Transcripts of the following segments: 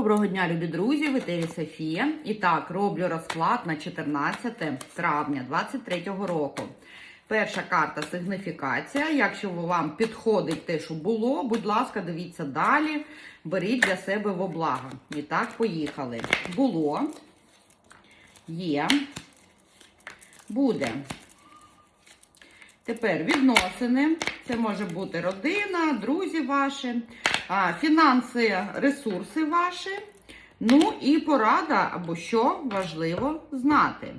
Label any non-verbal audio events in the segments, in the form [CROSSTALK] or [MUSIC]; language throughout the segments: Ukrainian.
Доброго дня, любі друзі! В етері Софія. І так, роблю розклад на 14 травня 2023 року. Перша карта сигніфікація. Якщо вам підходить те, що було, будь ласка, дивіться далі. Беріть для себе в облага. І так, поїхали. Було, є, буде. Тепер відносини. Це може бути родина, друзі ваші, фінанси, ресурси ваші. Ну і порада, або що важливо знати.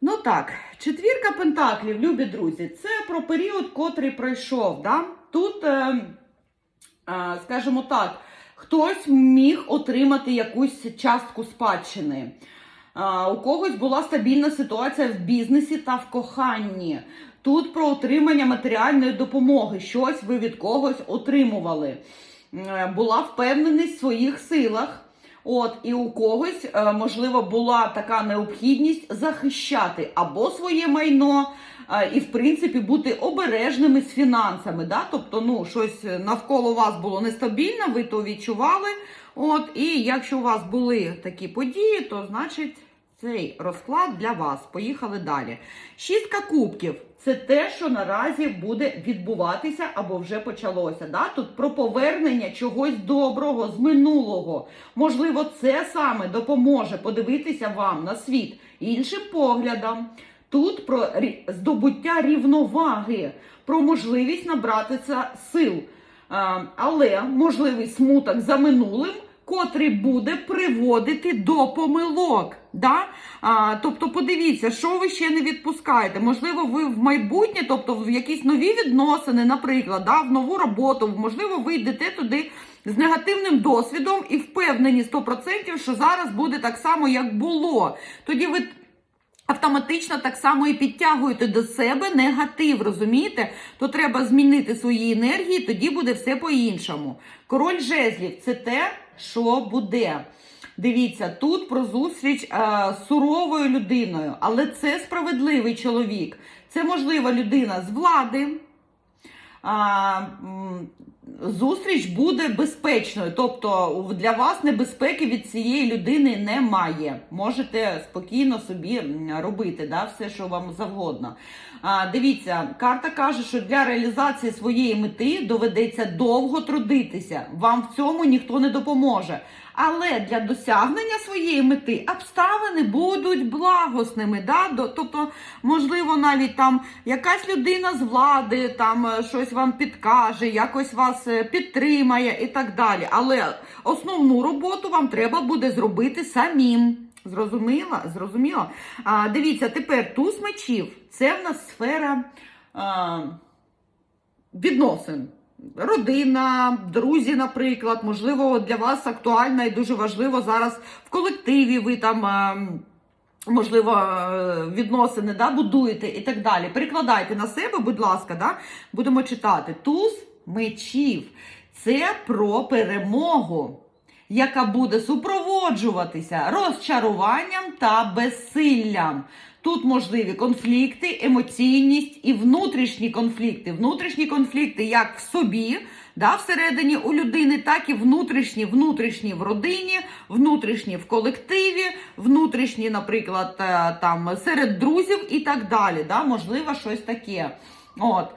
Ну так, четвірка пентаклів, любі друзі, це про період, котрий пройшов. Да? Тут, е, е, скажімо так, хтось міг отримати якусь частку спадщини. У когось була стабільна ситуація в бізнесі та в коханні. Тут про отримання матеріальної допомоги. Щось ви від когось отримували. Е, Була впевненість в своїх силах. От, і у когось, е, можливо, була така необхідність захищати або своє майно, е, і, в принципі, бути обережними з фінансами. Да? Тобто, ну, щось навколо вас було нестабільно, ви то відчували. От, і якщо у вас були такі події, то значить цей розклад для вас. Поїхали далі. Шістка кубків це те, що наразі буде відбуватися або вже почалося. Да? Тут про повернення чогось доброго з минулого. Можливо, це саме допоможе подивитися вам на світ іншим поглядом. Тут про здобуття рівноваги, про можливість набратися сил. Але можливий смуток за минулим, котрий буде приводити до помилок. Да? А, тобто, подивіться, що ви ще не відпускаєте. Можливо, ви в майбутнє, тобто в якісь нові відносини, наприклад, да, в нову роботу, можливо, ви йдете туди з негативним досвідом і впевнені 100%, що зараз буде так само, як було. Тоді ви автоматично так само і підтягуєте до себе негатив, розумієте? То треба змінити свої енергії, тоді буде все по-іншому. Король жезлів це те, що буде. Дивіться, тут про зустріч е, з суровою людиною, але це справедливий чоловік. Це можлива людина з влади. А, зустріч буде безпечною. Тобто для вас небезпеки від цієї людини немає. Можете спокійно собі робити да, все, що вам завгодно. А, дивіться, карта каже, що для реалізації своєї мети доведеться довго трудитися. Вам в цьому ніхто не допоможе. Але для досягнення своєї мети обставини будуть благосними. Да? Тобто, можливо, навіть там якась людина з влади там е, щось вам підкаже, якось вас е, підтримає і так далі. Але основну роботу вам треба буде зробити самим. Зрозуміло? Зрозуміло? А, дивіться, тепер туз мечів це в нас сфера а, відносин. Родина, друзі, наприклад, можливо, для вас актуально і дуже важливо зараз в колективі ви там. ем, Можливо, е, відносини да, будуєте і так далі. Перекладайте на себе, будь ласка, да? будемо читати. Туз мечів це про перемогу, яка буде супроводжуватися розчаруванням та безсиллям. Тут можливі конфлікти, емоційність і внутрішні конфлікти. Внутрішні конфлікти як в собі, да, всередині у людини, так і внутрішні, внутрішні в родині, внутрішні в колективі, внутрішні, наприклад, е, там серед друзів і так далі. Да, можливо, щось таке. От.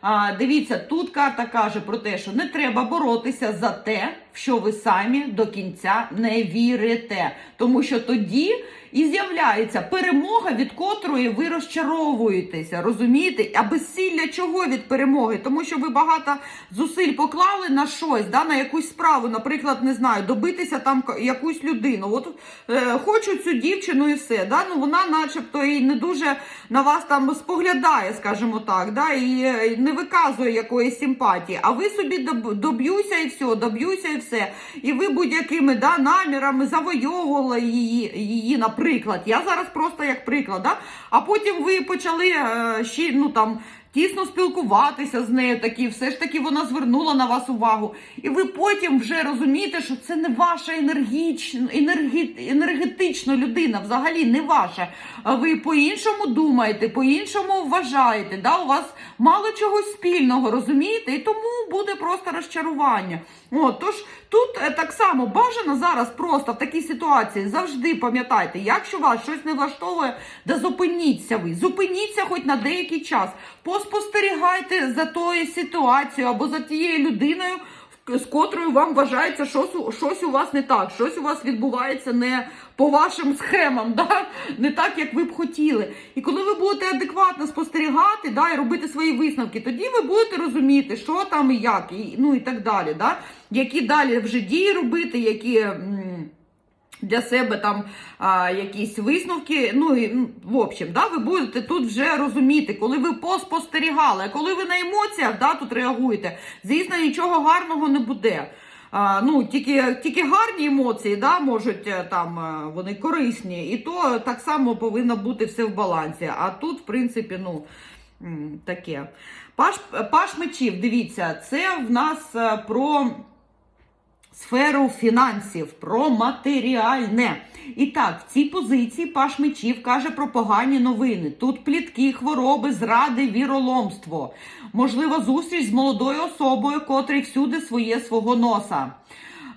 А, дивіться, тут карта каже про те, що не треба боротися за те, в що ви самі до кінця не вірите. Тому що тоді і з'являється перемога, від котрої ви розчаровуєтеся. Розумієте? А безсилля чого від перемоги? Тому що ви багато зусиль поклали на щось, да, на якусь справу, наприклад, не знаю, добитися там якусь людину. От е, хочу цю дівчину і все. Да? Ну, вона, начебто, і не дуже на вас там споглядає, скажімо так, да? і е, не виказує якоїсь симпатії. А ви собі доб- доб'юся і все, доб'юся і все. І ви будь-якими да, намірами завойовували її, її, наприклад. Я зараз просто як приклад. Да? А потім ви почали е, ще, ну там. Тісно спілкуватися з нею, такі, все ж таки вона звернула на вас увагу. І ви потім вже розумієте, що це не ваша енергічна, енергі, енергетична людина, взагалі не ваша. Ви по-іншому думаєте, по-іншому вважаєте. Да? У вас мало чогось спільного, розумієте? І тому буде просто розчарування. От, тож тут е, так само бажано зараз просто в такій ситуації завжди пам'ятайте, якщо вас щось не влаштовує, да зупиніться ви. Зупиніться хоч на деякий час. Поспостерігайте за тою ситуацією або за тією людиною, з котрою вам вважається, у- щось у вас не так, щось у вас відбувається не по вашим схемам, да? не так, як ви б хотіли. І коли ви будете адекватно спостерігати да, і робити свої висновки, тоді ви будете розуміти, що там і як, і, ну і так далі. Да? Які далі вже дії робити, які. Для себе там а, якісь висновки. Ну і ну, в общем, да, ви будете тут вже розуміти, коли ви поспостерігали, а коли ви на емоціях да, тут реагуєте, звісно, нічого гарного не буде. А, ну, тільки, тільки гарні емоції да, можуть е, там е, вони корисні, і то так само повинно бути все в балансі. А тут, в принципі, ну таке. Паш, паш мечів, дивіться, це в нас е, про сферу фінансів, про матеріальне. І так, в цій позиції Паш Мечів каже про погані новини. Тут плітки, хвороби, зради, віроломство. Можлива зустріч з молодою особою, котрий всюди своє свого носа.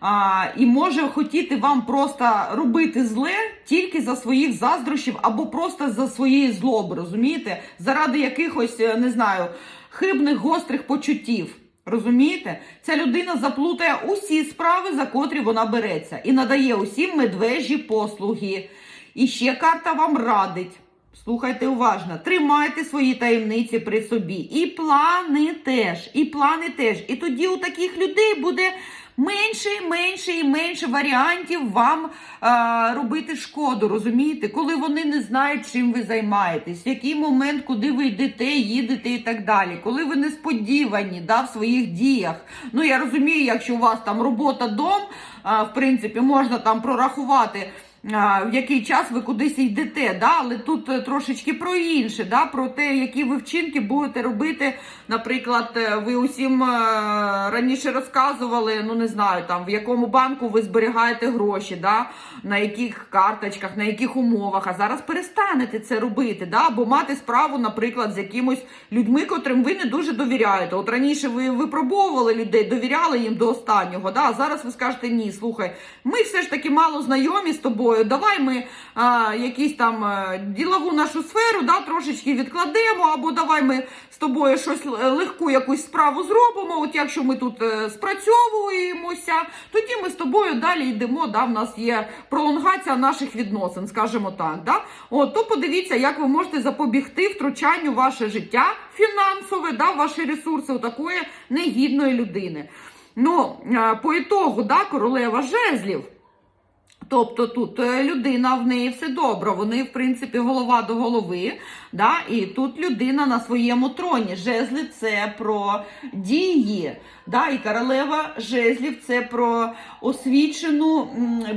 А, і може хотіти вам просто робити зле тільки за своїх заздрощів або просто за своєї злоби, розумієте? Заради якихось, е, не знаю, хибних гострих почуттів. Розумієте? Ця людина заплутає усі справи, за котрі вона береться, і надає усім медвежі послуги. І ще карта вам радить. Слухайте уважно, тримайте свої таємниці при собі. І плани теж, і плани теж. І тоді у таких людей буде менше і менше і менше варіантів вам а, робити шкоду. Розумієте, коли вони не знають, чим ви займаєтесь, в який момент, куди ви йдете, їдете і так далі. Коли ви несподівані да, в своїх діях. Ну я розумію, якщо у вас там робота дом, а, в принципі, можна там прорахувати. В який час ви кудись йдете, да? але тут е, трошечки про інше, да? про те, які ви вчинки будете робити. Наприклад, е, ви усім е, раніше розказували, ну не знаю, там в якому банку ви зберігаєте гроші, да? на яких карточках, на яких умовах, а зараз перестанете це робити, да? або мати справу, наприклад, з якимось людьми, котрим ви не дуже довіряєте. От раніше ви випробовували людей, довіряли їм до останнього. Да? А зараз ви скажете ні, слухай, ми все ж таки мало знайомі з тобою. Давай ми а, якісь там ділову нашу сферу да, трошечки відкладемо, або давай ми з тобою щось легку якусь справу зробимо. От якщо ми тут е, спрацьовуємося, тоді ми з тобою далі йдемо. Да, в нас є пролонгація наших відносин, скажімо так. Да? От, то подивіться, як ви можете запобігти втручанню ваше життя фінансове, да, ваші ресурси у такої негідної людини. Ну, е, по ітогу, да, королева жезлів. Тобто тут е, людина в неї все добре. Вони, в принципі, голова до голови. Да? І тут людина на своєму троні. Жезли це про дії. Да? І королева жезлів це про освічену,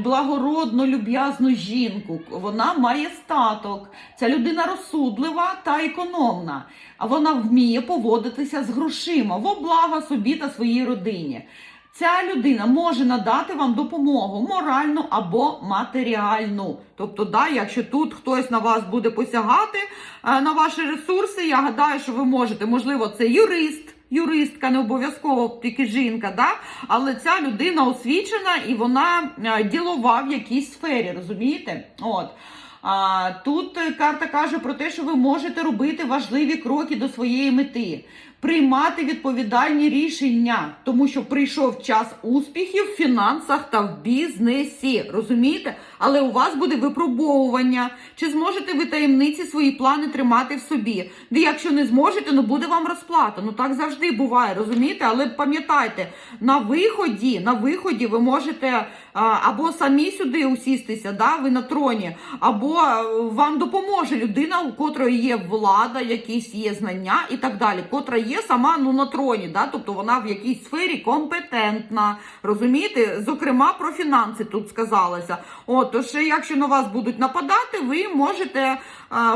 благородну, люб'язну жінку. Вона має статок. Ця людина розсудлива та економна. А вона вміє поводитися з грошима во благо собі та своїй родині. Ця людина може надати вам допомогу моральну або матеріальну. Тобто, да, якщо тут хтось на вас буде посягати е, на ваші ресурси, я гадаю, що ви можете. Можливо, це юрист, юристка, не обов'язково тільки жінка, да? але ця людина освічена і вона е, ділова в якійсь сфері, розумієте? От. А, тут карта каже про те, що ви можете робити важливі кроки до своєї мети, приймати відповідальні рішення, тому що прийшов час успіхів в фінансах та в бізнесі. Розумієте? Але у вас буде випробовування. Чи зможете ви таємниці свої плани тримати в собі? Де якщо не зможете, ну буде вам розплата. Ну так завжди буває, розумієте? Але пам'ятайте, на виході, на виході ви можете а, або самі сюди усістися, да, ви на троні, або вам допоможе людина, у котрої є влада, якісь є знання і так далі, котра є є сама ну на троні, да? тобто вона в якійсь сфері компетентна. Розумієте? Зокрема, про фінанси тут сказалося. От, тож, якщо на вас будуть нападати, ви можете,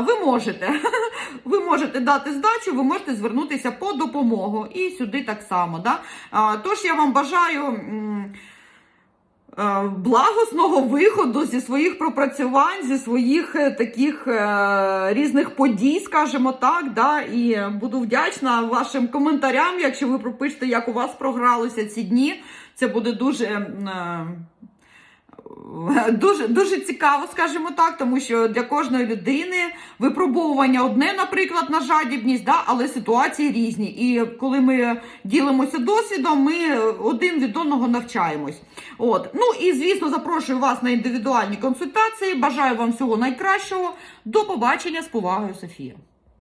ви можете, [LAUGHS] ви можете дати здачу, ви можете звернутися по допомогу. І сюди так само. Да? Тож я вам бажаю. Е, Благосного виходу зі своїх пропрацювань, зі своїх е, таких е, різних подій, скажімо так. Да? І буду вдячна вашим коментарям, якщо ви пропишете, як у вас програлися ці дні. Це буде дуже. [LAUGHS] Дуже дуже цікаво, скажімо так, тому що для кожної людини випробовування одне, наприклад, на жадібність, да, але ситуації різні. І коли ми ділимося досвідом, ми один від одного навчаємось. От. Ну і звісно, запрошую вас на індивідуальні консультації. Бажаю вам всього найкращого. До побачення з повагою, Софія.